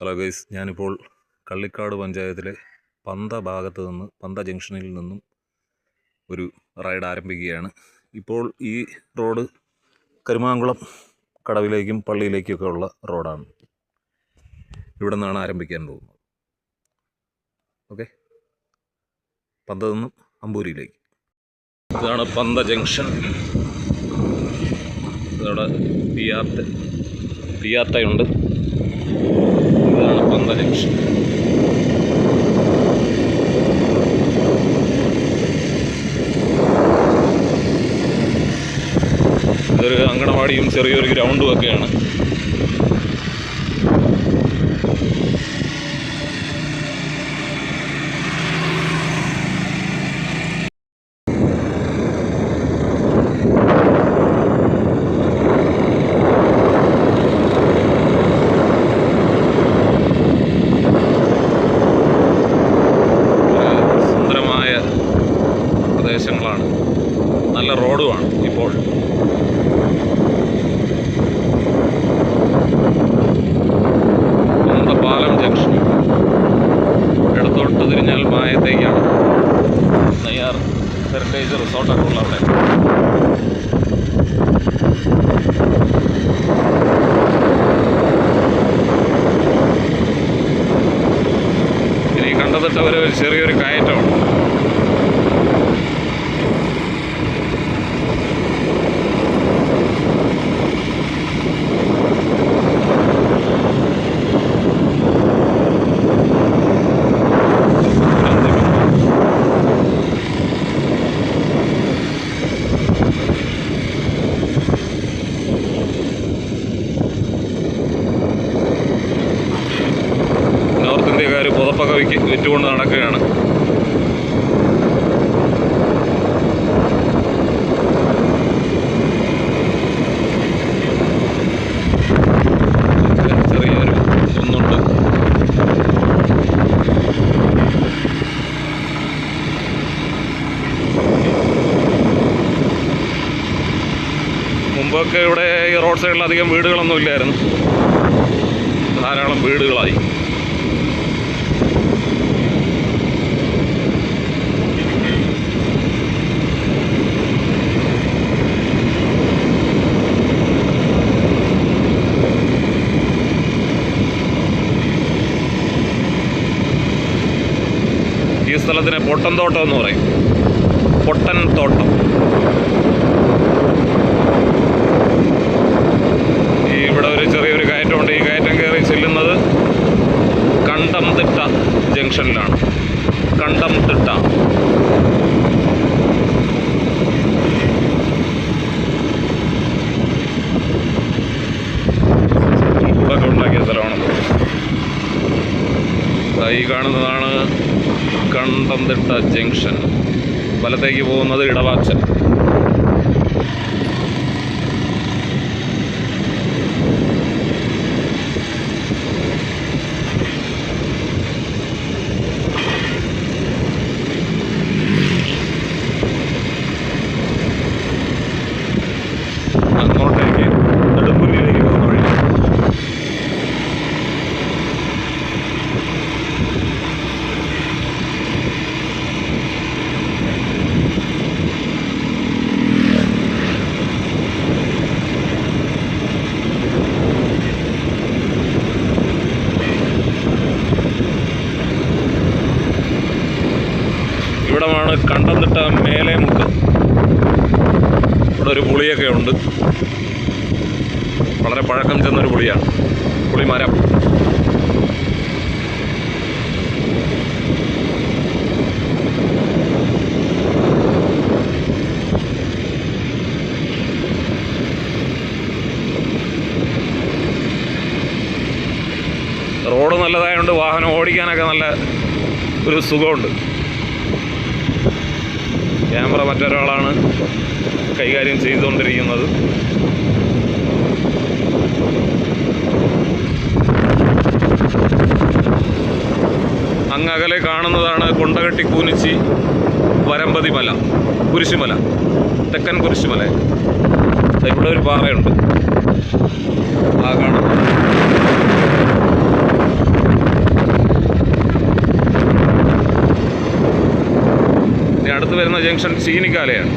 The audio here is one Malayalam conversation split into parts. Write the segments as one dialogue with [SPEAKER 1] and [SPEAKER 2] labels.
[SPEAKER 1] ഹലോ ഗൈസ് ഞാനിപ്പോൾ കള്ളിക്കാട് പഞ്ചായത്തിലെ പന്ത ഭാഗത്ത് നിന്ന് പന്ത ജംഗ്ഷനിൽ നിന്നും ഒരു റൈഡ് ആരംഭിക്കുകയാണ്. ഇപ്പോൾ ഈ റോഡ് കരുമാങ്കുളം കടവിലേക്കും പള്ളിയിലേക്കൊക്കെ ഉള്ള റോഡാണ്. ഇവിടെ നിന്നാണ് ആരംഭിക്കാൻ പോകുന്നത്. ഓക്കെ പന്ത നിന്നും അമ്പൂരിയിലേക്ക്. ഇതാണ് പന്ത ജംഗ്ഷൻ. ഇതവിടെ പിയാത്ത പിയാത്തയുണ്ട് ജംഗ്ഷൻ ഇതൊരു അങ്കണവാടിയും ചെറിയൊരു ഗ്രൗണ്ടും ഒക്കെയാണ്. കണ്ടതിട്ട് ഒരു ചെറിയൊരു കയറ്റമാണ്. പുതപ്പൊക്കെ വിറ്റ് വിറ്റുകൊണ്ട് നടക്കുകയാണ്. മുമ്പൊക്കെ ഇവിടെ ഈ റോഡ് സൈഡിൽ അധികം വീടുകളൊന്നും ഇല്ലായിരുന്നു. ധാരാളം വീടുകളായി. ഈ സ്ഥലത്തിന് പൊട്ടൻ തോട്ടം എന്ന് പറയും. പൊട്ടൻ തോട്ടം. ഈ ഇവിടെ ഒരു ചെറിയൊരു കയറ്റമുണ്ട്. ഈ കയറ്റം കയറി ചെല്ലുന്നത് കണ്ടംതിട്ട ജംഗ്ഷനിലാണ്. കണ്ടംതിട്ട. ഈ കാണുന്നതാണ് കണ്ടംതിട്ട ജംഗ്ഷൻ. വലത്തേക്ക് പോകുന്നത് ഇടവാച്ചൽ ഇവിടമാണ് കണ്ടന്നിട്ട മേലെ മുക്ക്. ഇവിടെ ഒരു പുളിയൊക്കെ ഉണ്ട്. വളരെ പഴക്കം ചെന്നൊരു പുളിയാണ്. പുളിമരം റോഡ് നല്ലതായതുകൊണ്ട് വാഹനം ഓടിക്കാനൊക്കെ നല്ല ഒരു സുഖമുണ്ട്. മറ്റൊരാളാണ് കൈകാര്യം ചെയ്തുകൊണ്ടിരിക്കുന്നത്. അങ്ങകലെ കാണുന്നതാണ് കൊണ്ടകട്ടി കൂനിച്ചി വരമ്പതി മല കുരിശുമല തെക്കൻ കുരിശുമല. ഇവിടെ ഒരു പാറയുണ്ട്. ആ കാണുന്നത്. വരുന്ന ജംഗ്ഷൻ ചീനിക്കാലയാണ്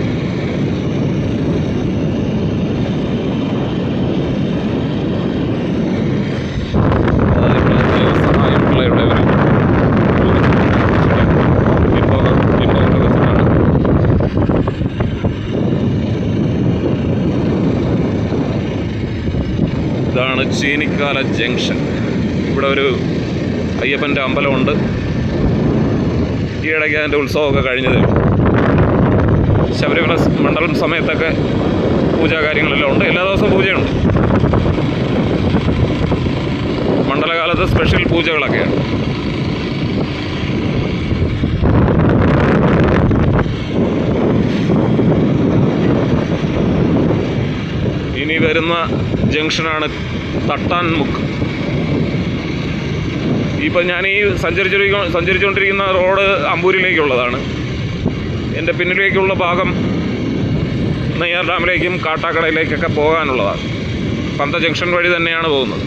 [SPEAKER 1] ഇതാണ് ചീനിക്കാല ജംഗ്ഷൻ. ഇവിടെ ഒരു അയ്യപ്പന്റെ അമ്പലമുണ്ട്. ഈയിടയ്ക്ക് അതിന്റെ ഉത്സവമൊക്കെ കഴിഞ്ഞത്. ശബരിമല മണ്ഡലം സമയത്തൊക്കെ പൂജാ കാര്യങ്ങളെല്ലാം ഉണ്ട്. എല്ലാ ദിവസവും പൂജയുണ്ട്. മണ്ഡലകാലത്ത് സ്പെഷ്യൽ പൂജകളൊക്കെയാണ്. ഇനി വരുന്ന ജംഗ്ഷനാണ് തട്ടാൻമുക്ക് ഇപ്പം ഞാൻ ഈ സഞ്ചരിച്ചിരിക്കുന്ന സഞ്ചരിച്ചുകൊണ്ടിരിക്കുന്ന റോഡ് അമ്പൂരിലേക്കുള്ളതാണ്. എന്റെ പിന്നിലേക്കുള്ള ഭാഗം നെയ്യാർ ഡാമിലേക്കും കാട്ടാക്കടയിലേക്കൊക്കെ പോകാനുള്ളതാണ്. പന്ത ജംഗ്ഷൻ വഴി തന്നെയാണ് പോകുന്നത്.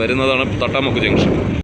[SPEAKER 1] വരുന്നതാണ് തട്ടാമുക്ക് ജംഗ്ഷൻ.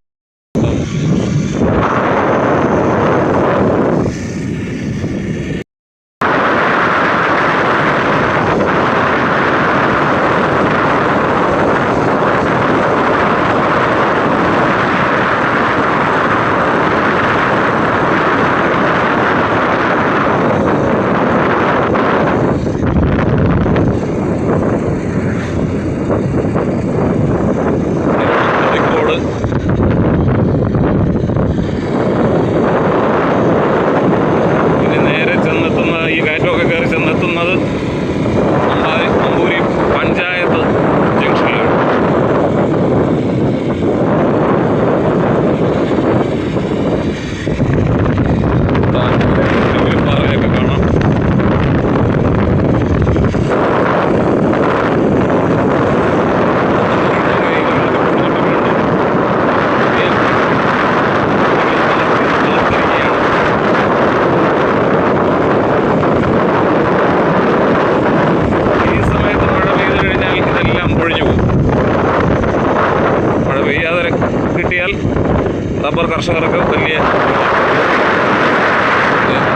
[SPEAKER 1] കർഷകർക്ക് വലിയ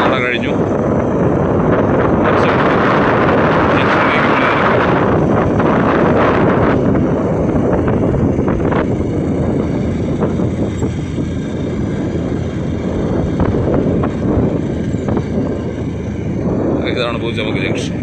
[SPEAKER 1] നട കഴിഞ്ഞു. ഇതാണ് പൂജമുഖ ജംഗ്ഷൻ